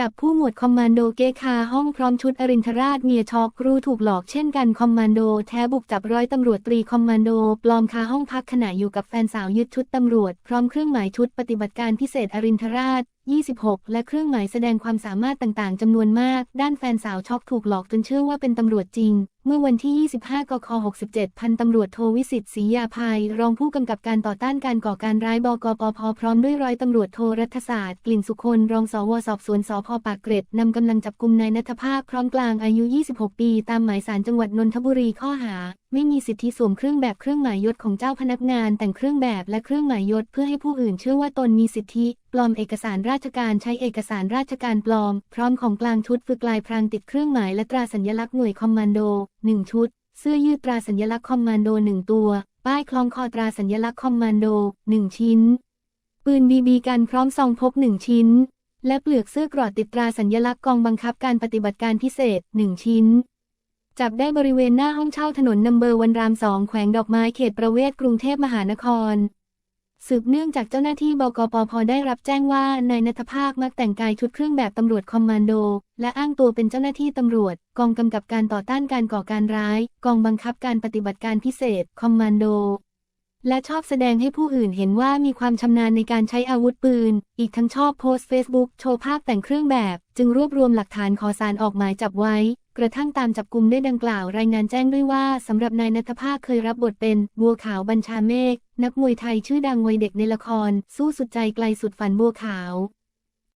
จับผู้หมวดคอมมานโดเกคาห้องพร้อมชุดอรินทราชเมียช็อกครูถูกหลอกเช่นกันคอมมานโดแท้บุกจับร้อยตำรวจตรีคอมมานโด ปลอมคาห้องพักขณะอยู่กับแฟนสาวยึดชุดตำรวจ พร้อมเครื่องหมายชุดปฏิบัติการพิเศษอรินทราช 26 และเครื่องหมายแสดงความสามารถต่างๆ จำนวนมาก ด้านแฟนสาวช็อกถูกหลอกจนเชื่อว่าเป็นตำรวจจริง เมื่อวันที่ 25 กค 67 พันตำรวจโทวิสิทธิ์ศรียาภัยรองผู้กำกับการต่อต้านการก่อการร้ายบกปพพร้อมด้วยร้อยตำรวจโทรัฐศาสตร์ กลิ่นสุคน รองสวสอบสวนสพปากเกร็ดนำกำลังจับกลุ่มนายนัทภาพพร้อมกลางอายุ 26 ปี ตามหมายสารจังหวัดนนทบุรีข้อหา ไม่มีสิทธิสวมเครื่องแบบเครื่องหมายยศของเจ้าพนักงานแต่งเครื่องแบบและเครื่องหมายยศเพื่อให้ผู้อื่นเชื่อว่าตนมีสิทธิ ปลอมเอกสารราชการใช้เอกสารราชการปลอม พร้อมของกลางชุดฝึกลายพรางติดเครื่องหมายและตราสัญลักษณ์หน่วยคอมมานโด 1 ชุด เสื้อยืดตราสัญลักษณ์คอมมานโด 1 ตัว ป้ายคล้องคอตราสัญลักษณ์คอมมานโด 1 ชิ้น ปืนบีบีกันพร้อมซองพก 1 ชิ้น และเปลือกเสื้อกรอดติดตราสัญลักษณ์กองบังคับการปฏิบัติการพิเศษ 1 ชิ้น จับได้บริเวณหน้าห้องเช่าถนนนัมเบอร์วันรามสองแขวงดอกไม้เขตประเวศกรุงเทพมหานคร สืบเนื่องจากเจ้าหน้าที่บกปพได้รับแจ้งว่านายนัทภาคมักแต่งกายชุดเครื่องแบบตำรวจคอมมานโด และอ้างตัวเป็นเจ้าหน้าที่ตำรวจ กองกำกับการต่อต้านการก่อการร้าย กองบังคับการปฏิบัติการพิเศษ คอมมานโด และชอบแสดงให้ผู้อื่นเห็นว่ามีความชำนาญในการใช้อาวุธปืน อีกทั้งชอบโพสต์เฟซบุ๊กโชว์ภาพแต่งเครื่องแบบ จึงรวบรวมหลักฐานขอสารออกหมายจับไว้ กระทั่งตามจับกลุ่มได้ดังกล่าวรายงานแจ้งด้วยว่าสำหรับนายนัทภาคเคยรับบทเป็น บัวขาวบัญชาเมฆนักมวยไทยชื่อดังวัยเด็กในละคร สู้สุดใจไกลสุดฝันบัวขาว